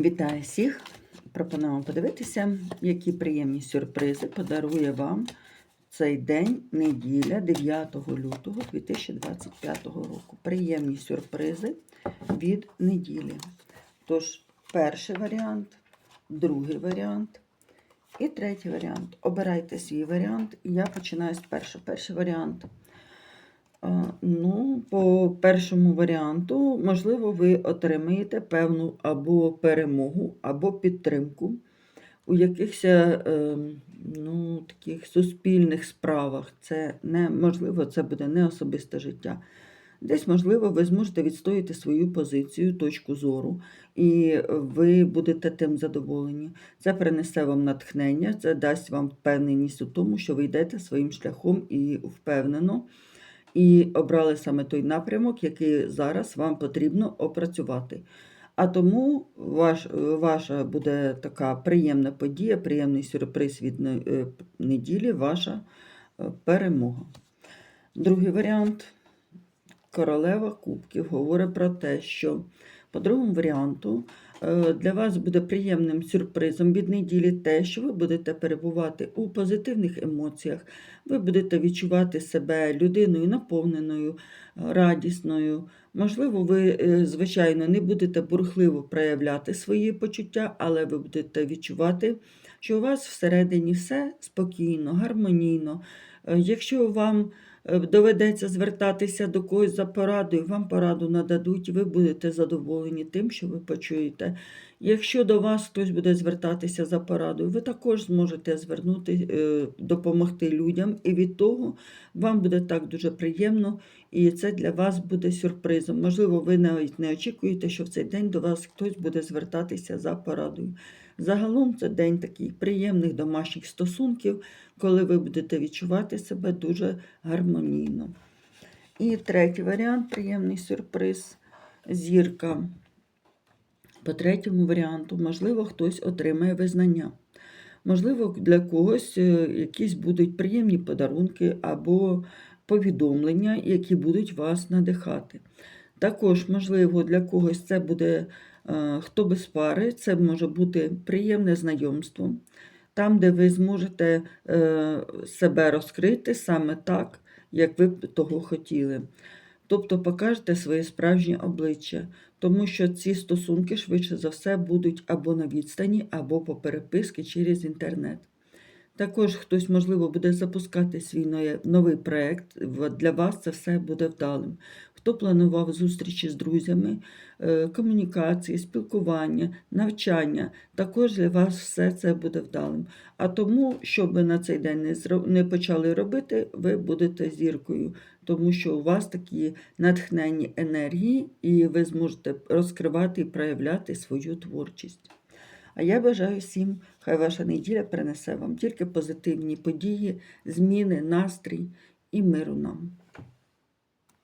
Вітаю всіх! Пропоную подивитися, які приємні сюрпризи подарує вам цей день, неділя, 9 лютого 2025 року. Приємні сюрпризи від неділі. Тож, перший варіант, другий варіант і третій варіант. Обирайте свій варіант, і я починаю з першого. Перший варіант. Ну, по першому варіанту, можливо, ви отримаєте певну або перемогу, або підтримку у якихось е, ну, таких суспільних справах. Це не можливо, це буде не особисте життя. Десь, можливо, ви зможете відстояти свою позицію, точку зору, і ви будете тим задоволені. Це принесе вам натхнення, це дасть вам впевненість у тому, що ви йдете своїм шляхом і впевнено і обрали саме той напрямок, який зараз вам потрібно опрацювати. А тому ваш, ваша буде така приємна подія, приємний сюрприз від е, неділі, ваша е, перемога. Другий варіант. Королева Кубків говорить про те, що по другому варіанту е, для вас буде приємним сюрпризом від неділі те, що ви будете перебувати у позитивних емоціях, ви будете відчувати себе людиною наповненою, радісною. Можливо, ви, е, звичайно, не будете бурхливо проявляти свої почуття, але ви будете відчувати, що у вас всередині все спокійно, гармонійно. Е, Якщо вам доведеться звертатися до когось за порадою, вам пораду нададуть, і ви будете задоволені тим, що ви почуєте. Якщо до вас хтось буде звертатися за порадою, ви також зможете звернути, е, допомогти людям, і від того вам буде так дуже приємно, і це для вас буде сюрпризом. Можливо, ви навіть не очікуєте, що в цей день до вас хтось буде звертатися за порадою. Загалом це день такий приємних домашніх стосунків, коли ви будете відчувати себе дуже гармонійно. І третій варіант приємний сюрприз зірка. По третьому варіанту, можливо, хтось отримає визнання. Можливо, для когось е, якісь будуть приємні подарунки або повідомлення, які будуть вас надихати. Також, можливо, для когось це буде хто без пари, це може бути приємне знайомство, там, де ви зможете е, себе розкрити саме так, як ви б того хотіли. Тобто покажете своє справжнє обличчя, тому що ці стосунки швидше за все будуть або на відстані, або по переписки через інтернет. Також хтось, можливо, буде запускати свій новий проєкт. Для вас це все буде вдалим. Хто планував зустрічі з друзями, е, комунікації, спілкування, навчання, також для вас все це буде вдалим. А тому, що би на цей день не почали робити, ви будете зіркою, тому що у вас такі натхненні енергії, і ви зможете розкривати і проявляти свою творчість. А я бажаю всім, хай ваша неділя принесе вам тільки позитивні події, зміни, настрій і миру нам.